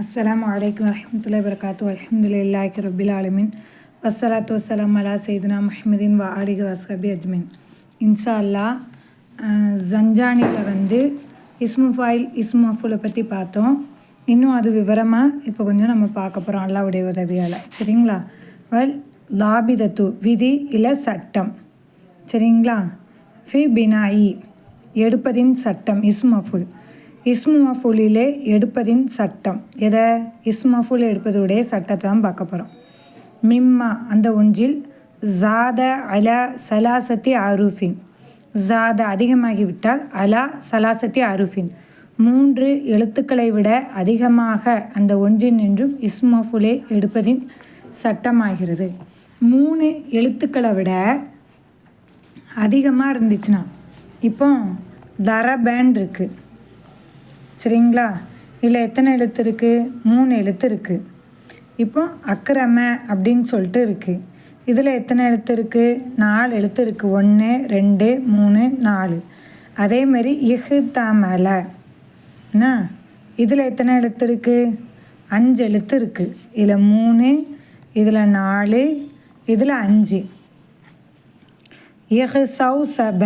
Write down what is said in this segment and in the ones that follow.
அஸ்லாம் வலைக்கம் வரஹ்மத்துல்லாஹி வரகாத்து அல்ஹம்துலில்லாஹி ரபில் ஆலமின். வசலாத்து வசலாம் அலா சைதுனா மஹமதின் வா ஆடிக வஸ்ஹபி அஜ்மின். இன்ஷா அல்லாஹ் ஜஞ்சானியில் வந்து இஸ்முஃபாயில் இஸ்முஃபுலை பற்றி பார்த்தோம். இன்னும் அது விவரமாக இப்போ கொஞ்சம் நம்ம பார்க்க போகிறோம் அல்லாவுடைய உதவியால். சரிங்களா? வல் லாபிதத்து விதி இல்லை சட்டம். சரிங்களா? ஃபி பினாயி எடுப்பதின் சட்டம் இஸ்மஃபுல் இஸ்மஃபுலிலே எடுப்பதின் சட்டம். எதை? இஸ்மஃபுல் எடுப்பதுடைய சட்டத்தை தான் பார்க்க போகிறோம் மிம்மா அந்த ஒன்றில் ஜாத அலா சலாசத்தி அரூஃபின் ஜாத அதிகமாகிவிட்டால் அலா சலாசத்தி அரூஃபின் மூன்று எழுத்துக்களை விட அதிகமாக அந்த ஒன்றின் என்றும் இஸ்மஃபுலே எடுப்பதின் சட்டமாகிறது. மூணு எழுத்துக்களை விட அதிகமாக இருந்துச்சுன்னா இப்போ தரபேன் இருக்குது சரிங்களா? இதில் எத்தனை எழுத்து இருக்குது மூணு எழுத்து இருக்குது இப்போ அக்ரம அப்படின்னு சொல்லிட்டு இருக்குது இதில் எத்தனை எழுத்து இருக்குது நாலு எழுத்து இருக்குது ஒன்று ரெண்டு மூணு நாலு. அதே மாதிரி இஹு என்ன? இதில் எத்தனை எழுத்து இருக்குது அஞ்சு எழுத்து இருக்குது இதில் மூணு இதில் நாலு இதில் அஞ்சு. இஹு சௌ சப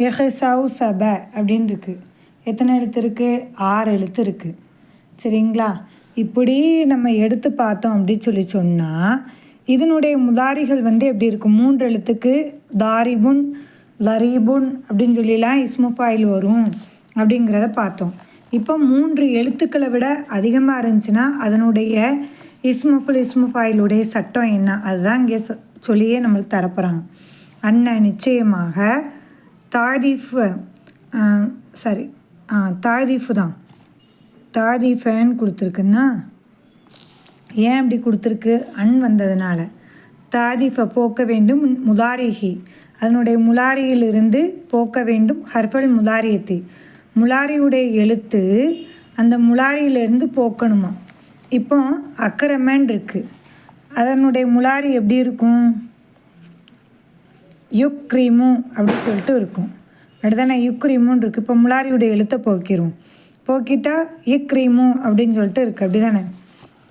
எஹசவு சப அப்படின்னு இருக்குது எத்தனை எழுத்து இருக்குது ஆறு எழுத்து இருக்குது சரிங்களா? இப்படி நம்ம எடுத்து பார்த்தோம் அப்படின்னு சொல்லி சொன்னால் இதனுடைய முதாரிகள் வந்து எப்படி இருக்கும் மூன்று எழுத்துக்கு தாரிபுன் லரீபுன் அப்படின்னு சொல்லிலாம் இஸ்முஃபாயில் வரும் அப்படிங்கிறத பார்த்தோம். இப்போ மூன்று எழுத்துக்களை விட அதிகமாக இருந்துச்சுன்னா அதனுடைய இஸ்முஃபுல் இஸ்முஃபாயிலுடைய சட்டம் என்ன? அதுதான் இங்கே சொ- சொல்லியே நம்மளுக்கு தரப்போகிறாங்க அண்ணன் நிச்சயமாக தாரிஃப் சாரி. தாரிஃபு தான். தாரிஃபேன்னு கொடுத்துருக்குன்னா ஏன் அப்படி கொடுத்துருக்கு? அன் வந்ததுனால. தாரிஃபை போக்க வேண்டும் முதாரிஹி அதனுடைய முலாரியிலிருந்து போக்க வேண்டும் ஹர்ஃபல் முலாரியத்தி. முலாரியுடைய எழுத்து அந்த முலாரியிலிருந்து போக்கணுமா? இப்போ அக்கரமேன் இருக்குது அதனுடைய முலாரி எப்படி இருக்கும்? யுக்ரீமு அப்படின்னு சொல்லிட்டு இருக்கும். அடுத்தானே யுக்ரீமுன்னு இருக்குது இப்போ முலாரியுடைய எழுத்தை போக்கிடுவோம் போக்கிட்டா க்ரீமு அப்படின்னு சொல்லிட்டு இருக்குது அப்படி தானே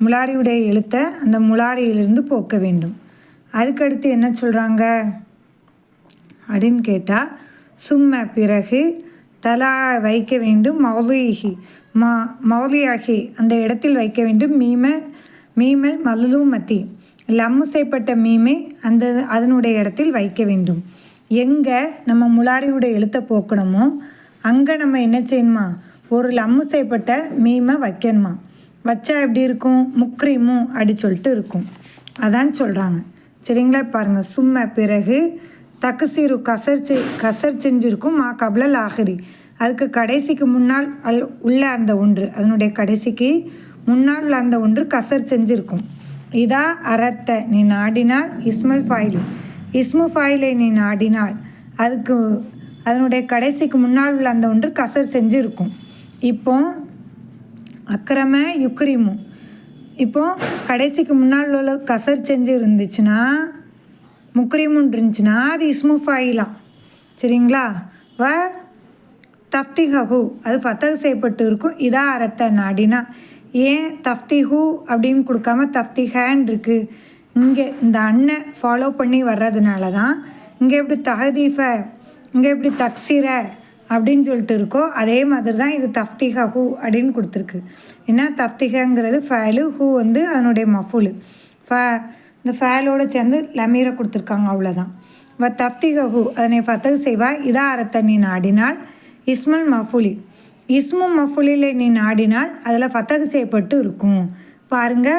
முலாரியுடைய எழுத்தை அந்த முலாரியிலிருந்து போக்க வேண்டும். அதுக்கடுத்து என்ன சொல்கிறாங்க அப்படின்னு கேட்டால் சும்ம பிறகு தலா வைக்க வேண்டும் மௌலிஹி. மா மௌலியாகி அந்த இடத்தில் வைக்க வேண்டும். மீம மீமல் மல்லூமத்தி லம்மு செய்யப்பட்ட மீமை அந்த அதனுடைய இடத்தில் வைக்க வேண்டும். எங்கே நம்ம முலாரியுடைய எழுத்தை போக்கணுமோ அங்கே நம்ம என்ன செய்யணுமா? ஒரு லம்மு செய்யப்பட்ட மீமை வைக்கணுமா? வச்சா எப்படி இருக்கும்? முக்ரீமும் அப்படி சொல்லிட்டு இருக்கும். அதான் சொல்கிறாங்க சரிங்களா? பாருங்கள் சும்ம பிறகு தக்குசீரு கசர் செ கசர் செஞ்சுருக்கும் மா கபலல் ஆகிரி. அதுக்கு கடைசிக்கு முன்னால் அல் உள்ள அந்த ஒன்று. அதனுடைய கடைசிக்கு முன்னால் உள்ள அந்த ஒன்று கசர் செஞ்சுருக்கும். இதா அறத்த நீ நாடினால் இஸ்மல் ஃபாயிலு இஸ்மு ஃபாயிலை நீ நாடினால். அதுக்கு அதனுடைய கடைசிக்கு முன்னால் உள்ள அந்த ஒன்று கசர் செஞ்சுருக்கும். இப்போ அக்கிரம யுக்ரிமு. இப்போ கடைசிக்கு முன்னால் உள்ள கசர் செஞ்சு இருந்துச்சுன்னா முக்ரிமுன் இருந்துச்சுன்னா அது இஸ்மு ஃபாயிலாம் சரிங்களா? வ தஃப்திஹு. அது ஃபத்தகு செய்யப்பட்டு இருக்கும் இதா அறத்த நாடினா. ஏன் தஃப்தி ஹூ அப்படின்னு கொடுக்காம தஃப்தி ஹேன் இருக்குது இங்கே இந்த அண்ணை ஃபாலோ பண்ணி வர்றதுனால தான் இங்கே எப்படி தஹதீஃப இங்கே எப்படி தக்சீர அப்படின்னு சொல்லிட்டு இருக்கோ அதே மாதிரி தான் இது தஃப்திஹா ஹூ அப்படின்னு கொடுத்துருக்கு. ஏன்னா தஃப்திகங்கிறது ஃபேலு ஹூ வந்து அதனுடைய மஃபுலு. ஃப இந்த ஃபேலோடு சேர்ந்து லமீரை கொடுத்துருக்காங்க அவ்வளோதான் வ தஃப்திகஹு அதனை ஃபத்தகு செய்வா இதா அறத்த நாடினால் இஸ்மல் மஃபுலி. இஸ்மு மஃபுலில் நீ நாடினால் அதில் ஃபத்தகு செய்யப்பட்டு இருக்கும். பாருங்க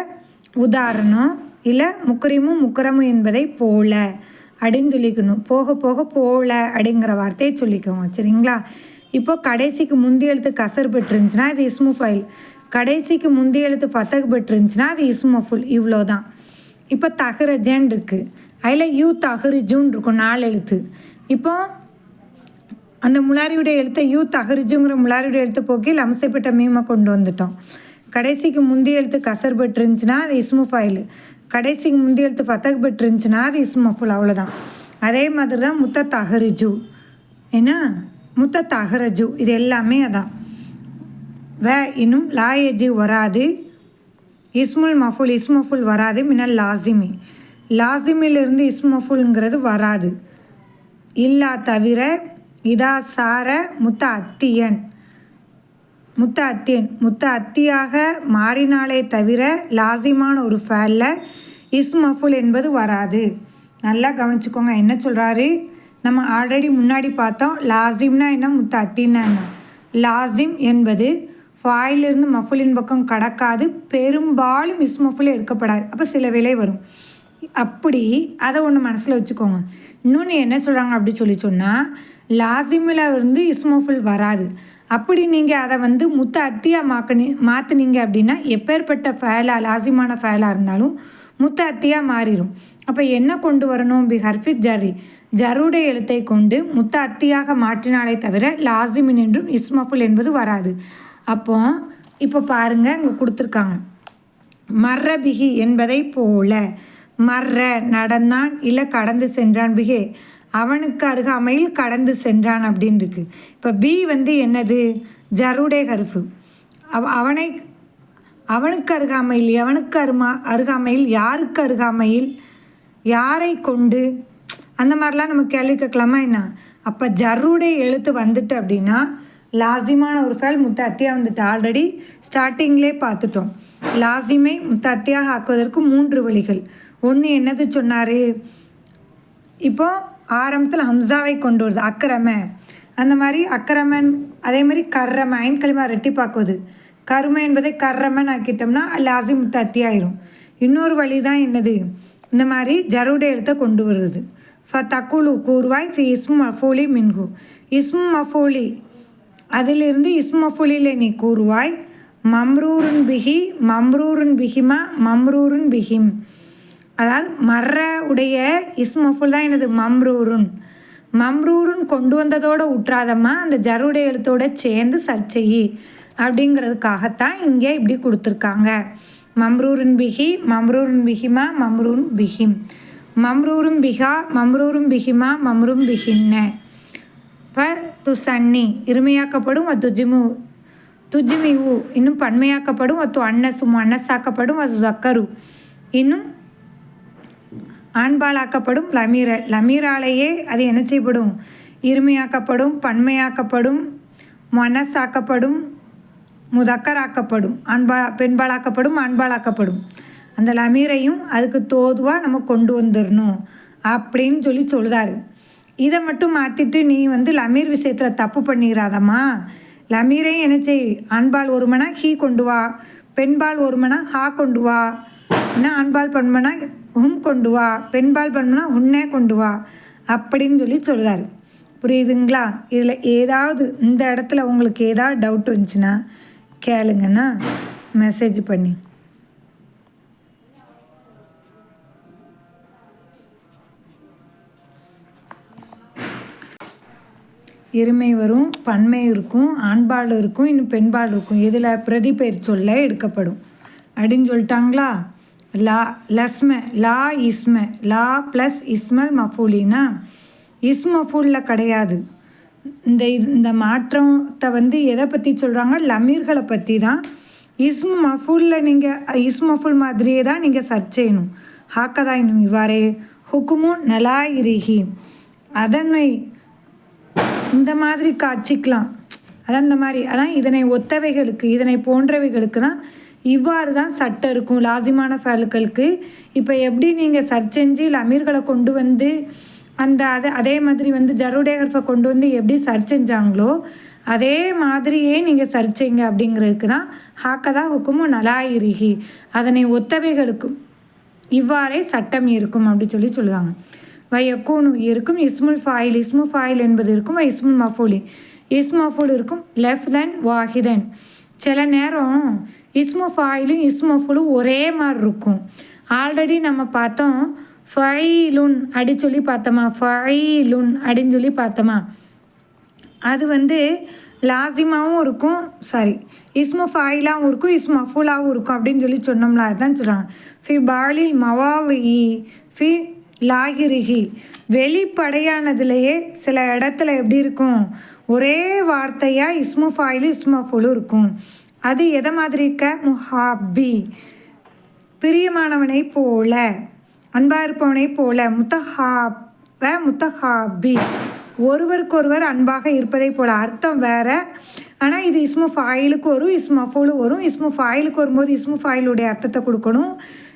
உதாரணம் இல்லை முக்கரிமும் முக்கரமும் என்பதை போல அப்படின்னு சொல்லிக்கணும். போக போக போல அப்படிங்கிற வார்த்தையை சொல்லிக்கோங்க சரிங்களா? இப்போ கடைசிக்கு முந்தி எழுத்து கசர் பெற்றிருந்துச்சுன்னா இது இஸ்மு ஃபைல். கடைசிக்கு முந்தி எழுத்து ஃபத்தகு பெற்றிருந்துச்சுன்னா அது இஸ்மு ஃபுல் இவ்வளோ தான் இப்போ தஹரஜன் இருக்குது அதில் யூ தஹரிஜுன்னு இருக்கும் நாலு எழுத்து. இப்போ அந்த முலாரியுடைய எழுத்தை யூ தஹரிஜுங்கிற முலாரியுடைய எழுத்து போக்கில் லம்சைப்பட்ட மீமை கொண்டு வந்துட்டோம். கடைசிக்கு முந்தைய எழுத்து கசர் இருந்துச்சுன்னா அது இஸ்மு ஃபைலு. கடைசிக்கு முந்தைய எழுத்து ஃபத்தக் இருந்துச்சுன்னா அது இஸ்மு ஃபுல் அவ்வளோதான் அதே மாதிரி தான் முத்த தஹரிஜு என்ன முத்த தஹரஜு இது எல்லாமே அதான். வே இன்னும் லாயஜி வராது. இஸ்முல் மஃபுல் இஸ்மஃபுல் வராது. மின்னல் லாசிமி. லாசிமிலிருந்து இஸ்மஃபுல்ங்கிறது வராது. இல்லா தவிர இதா சார முத்த அத்தியன் முத்த அத்தியன் முத்த அத்தியாக மாறினாலே தவிர லாசிமான ஒரு ஃபேலில் இஸ்மஃபுல் என்பது வராது. நல்லா கவனிச்சுக்கோங்க என்ன சொல்கிறாரு நம்ம ஆல்ரெடி முன்னாடி பார்த்தோம் லாசிம்னா என்ன முத்த அத்தின்னா என்ன? லாசிம் என்பது ஃபாயிலிருந்து மஃபுலின் பக்கம் கடக்காது பெரும்பாலும் இஸ்மஃபுல் எடுக்கப்படாது. அப்போ சில விலை வரும். அப்படி அதை ஒன்று மனசில் வச்சுக்கோங்க. இன்னொன்று என்ன சொல்கிறாங்க அப்படி சொல்லி சொன்னால் லாசிமில் இருந்து இஸ்மோஃபுல் வராது. அப்படி நீங்கள் அதை வந்து முத்த அத்தியாக மாக்கணி மாற்றினீங்க அப்படின்னா எப்பேற்பட்ட ஃபயலாக லாசிமான ஃபயலாக இருந்தாலும் முத்த அத்தியாக மாறிடும் அப்போ என்ன கொண்டு வரணும்? பி ஹர்ஃபித் ஜரி ஜருடைய எழுத்தை கொண்டு முத்த அத்தியாக மாற்றினாலே தவிர லாசிமின் என்றும் இஸ்மஃபுல் என்பது வராது. அப்போ இப்போ பாருங்கள் இங்கே கொடுத்துருக்காங்க. மர்ரபிகி என்பதை போல மர்ற நடந்தான் இல்லை கடந்து சென்றான் பிகே அவனுக்கு அருகாமையில் கடந்து சென்றான் அப்படின்னு இருக்கு இப்போ பி வந்து என்னது? ஜருடே கருஃபு அவ அவனை அவனுக்கு அருகாமையில் எவனுக்கு அருமா அருகாமையில் யாருக்கு அருகாமையில் யாரை கொண்டு? அந்த மாதிரிலாம் நம்ம கேள்வி கேட்கலாமா என்ன? அப்போ ஜருடைய எழுத்து வந்துட்டு அப்படின்னா லாசிமான ஒரு ஃபேல் முத்தாத்தியாக வந்துட்டு ஆல்ரெடி ஸ்டார்டிங்லே பார்த்துட்டோம். லாசிமை முத்தாத்தியாக ஆக்குவதற்கு மூன்று வழிகள். ஒன்று என்னது சொன்னார்? இப்போது ஆரம்பத்தில் ஹம்சாவை கொண்டு வருது அக்கரம. அந்த மாதிரி அக்கரமன் அதே மாதிரி கர்ரம ஐன் களிமா ரெட்டிப்பாக்குவது கருமை என்பதை கர்ரமன் ஆக்கிட்டோம்னா லாசி முத்தாத்தி ஆயிரும் இன்னொரு வழி தான் என்னது? இந்த மாதிரி ஜருட எழுத்தை கொண்டு வருது. ஃப தக்குலு கூறுவாய் ஃபி இஸ்மு மஃபூலி மின்ஹு. இஸ்மு மஃபூலி அதிலிருந்து இஸ்மு மஃபூலியில் நீ கூறுவாய் மம்ரூருன் பிஹி மம்ரூருன் பிஹிமா மம்ரூருன் பிஹிம். அதாவது மர்ற உடைய இஸ்மஃபுல் தான் எனது மம்ரூருன். மம்ரூருன் கொண்டு வந்ததோடு உற்றாதம்மா அந்த ஜருடைய எழுத்தோட சேர்ந்து சர்ச்சையி அப்படிங்கிறதுக்காகத்தான் இங்கே இப்படி கொடுத்துருக்காங்க. மம்ரூருன் பிஹி மம்ரூருன் பிஹிமா மம்ரூன் பிஹிம். மம்ரூரும் பிஹா மம்ரூரும் பிஹிமா மம்ரும் பிஹின்ன. து சன்னி இருமையாக்கப்படும் அது துஜிமு துஜிமிவு. இன்னும் பன்மையாக்கப்படும் அது அன்னசும் அன்னசாக்கப்படும் அது தக்கரு இன்னும் ஆண்பாலாக்கப்படும் லமீர லமீராலேயே அது என்ன செய்யப்படும்? இருமையாக்கப்படும் பன்மையாக்கப்படும் மனசாக்கப்படும் முதக்கராக்கப்படும். ஆண்பா பெண்பாளாக்கப்படும் ஆண்பாலாக்கப்படும். அந்த லமீரையும் அதுக்கு தோதுவாக நம்ம கொண்டு வந்துடணும் அப்படின்னு சொல்லி சொல்லுதாரு இதை மட்டும் மாற்றிட்டு நீ வந்து லமீர் விஷயத்தில் தப்பு பண்ணிடாதம்மா லமீரையும் என்ன செய்? ஆண்பால் ஒருமனா ஹீ கொண்டு வா. பெண்பால் ஒருமனா ஹா கொண்டு வா. என்ன ஆண்பால் பண்பனா உம் கொண்டு வா பெண்பால் பண்பனா உன்னே கொண்டு வா அப்படின்னு சொல்லி சொல்லுதாரு புரியுதுங்களா? இதில் ஏதாவது இந்த இடத்துல உங்களுக்கு ஏதாவது டவுட் வந்துச்சுன்னா கேளுங்கன்னா மெசேஜ் பண்ணி. எருமை வரும் பன்மை இருக்கும் ஆண்பால் இருக்கும் இன்னும் பெண்பால் இருக்கும். இதில் பிரதிபெயர் சொல்ல எடுக்கப்படும். அப்படின்னு சொல்லிட்டாங்களா? லா லஸ்ம லா இஸ்ம லா ப்ளஸ் இஸ்மல் மஃபூலினா? இஸ் மஃபூலில் கிடையாது. இந்த இது இந்த மாற்றத்தை வந்து எதை பற்றி சொல்கிறாங்க லமீர்களை பற்றி தான். இஸ்மு மஃபூலில் நீங்கள் இஸ் மஃபூல் மாதிரியே தான் நீங்கள் சர்ச் செய்யணும். ஹாக்கதா இன்னும் இவ்வாறே ஹுக்குமு நலாயிரிஹி. அதனை இந்த மாதிரி காட்சிக்கலாம். அதான் இந்த மாதிரி அதான் இதனை ஒத்தவைகளுக்கு இதனை போன்றவைகளுக்கு தான் இவ்வாறு தான் சட்டம் இருக்கும் லாசிமான ஃபேலுக்களுக்கு. இப்போ எப்படி நீங்கள் சர்ச் செஞ்சு அமீர்களை கொண்டு வந்து அந்த அதை அதே மாதிரி வந்து ஜருடேகர்ஃபை கொண்டு வந்து எப்படி சர்ச் செஞ்சாங்களோ அதே மாதிரியே நீங்கள் சர்ச் அப்படிங்கிறதுக்கு தான் ஹாக்கதா ஹுக்குமும் நலாயிரிகி அதனை ஒத்தவைகளுக்கும் இவ்வாறே சட்டம் இருக்கும் அப்படி சொல்லி சொல்லுவாங்க வயக்கூனு இருக்கும் இஸ்முல் ஃபாயில் இஸ்மு ஃபாயில் என்பது இருக்கும் வை இஸ்முல் மஃபூலி. இஸ்மு மஃபூல் இருக்கும் லெஃப்ட் தென் வாஹிதன். சில நேரம் இஸ்மு ஃபாயிலும் இஸ்மோ ஃபுலும் ஒரே மாதிரி இருக்கும். ஆல்ரெடி நம்ம பார்த்தோம் ஃபைலுன் அப்படி சொல்லி பார்த்தோமா? ஃபைலுன் அப்படின்னு சொல்லி பார்த்தோமா? அது வந்து லாசிமாவும் இருக்கும் சாரி இஸ்மோ ஃபாயிலாகவும் இருக்கும் இஸ்மு மஃபூலாகவும் இருக்கும் அப்படின்னு சொல்லி சொன்னோம்ல அதுதான் சொல்கிறாங்க ஃபி பாலி மவாலி ஃபி லாகிரிகி. வெளிப்படையானதுலேயே சில இடத்துல எப்படி இருக்கும்? ஒரே வார்த்தையாக இஸ்முஃபாயில் இஸ்மஃபுலு இருக்கும். அது எதை மாதிரி இருக்க? முஹாபி பிரியமானவனை போல அன்பாக இருப்பவனை போல முத்தஹாப முத்தஹாபி ஒருவருக்கொருவர் அன்பாக இருப்பதை போல. அர்த்தம் வேற. ஆனால் இது இஸ்மு ஃபாயிலுக்கு வரும் இஸ்மஃபுலு வரும். இஸ்மு ஃபாயிலுக்கு வரும்போது இஸ்மு ஃபாயிலுடைய அர்த்தத்தை கொடுக்கணும்.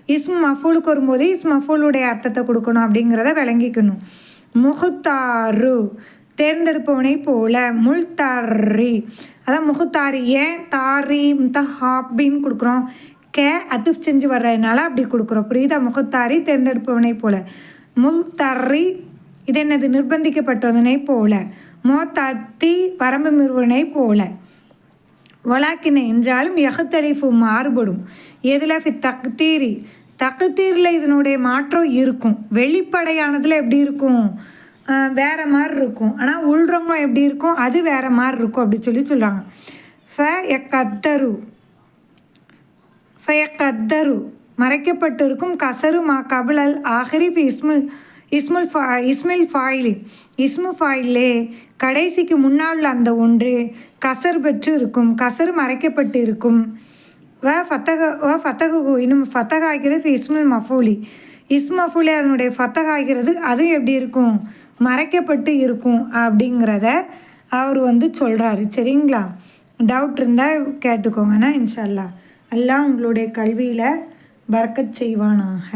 இஸ்மு மஃபூலுக்கு வரும்போது இஸ்மு மஃபூலுடைய அர்த்தத்தை கொடுக்கணும் அப்படிங்கிறத விளங்கிக்கணும். முகுத்தாரு தேர்ந்தெடுப்பவனை போல முல்தாரி அதான் முகுத்தாரி ஏன் தாரி முத்தஹாபின்னு கொடுக்குறோம். கே அத்துஃப் செஞ்சு வர்றதுனால அப்படி கொடுக்குறோம். புரியுதா? முகத்தாரி தேர்ந்தெடுப்பவனை போல. முல் தர்ரி இது என்னது? நிர்பந்திக்கப்பட்டவனை போல. மோத்தத்தி வரம்பு மிருவனை போல. வலாக்கின என்றாலும் யகத்தலிஃபு மாறுபடும். எதில்? ஃபி தக்தீரி. தகுத்தீரில் இதனுடைய மாற்றம் இருக்கும். வெளிப்படையானதில் எப்படி இருக்கும்? வேறு மாதிரி இருக்கும். ஆனால் உள்றவங்க எப்படி இருக்கும்? அது வேறு மாதிரி இருக்கும் அப்படி சொல்லி சொல்கிறாங்க ஃப எக்கத்தரு ஃபயக்கத்தரு. மறைக்கப்பட்டிருக்கும் கசரு மா கபிலல் ஆஹரி ஃபி இஸ்முல் இஸ்முல் ஃபா இஸ்மில் ஃபாயிலி. இஸ்மு ஃபாயிலே கடைசிக்கு முன்னால் உள்ள அந்த ஒன்று கசர் பெற்று இருக்கும் கசரு மறைக்கப்பட்டு இருக்கும் வ ஃபத்தக வ ஃபத்தகு இன்னும் ஃபத்தக ஆகிறது ஃபி இஸ்முல் மஃபூலி. இஸ்மு மஃபூலி அதனுடைய ஃபத்தக ஆகிறது அதுவும் எப்படி இருக்கும்? மறைக்கப்பட்டு இருக்கும் அப்படிங்கிறத அவர் வந்து சொல்கிறாரு சரிங்களா? டவுட் இருந்தால் கேட்டுக்கோங்கண்ணா இன்ஷா அல்லாஹ் உங்களுடைய கல்வியில் பறக்கச் செய்வானாக.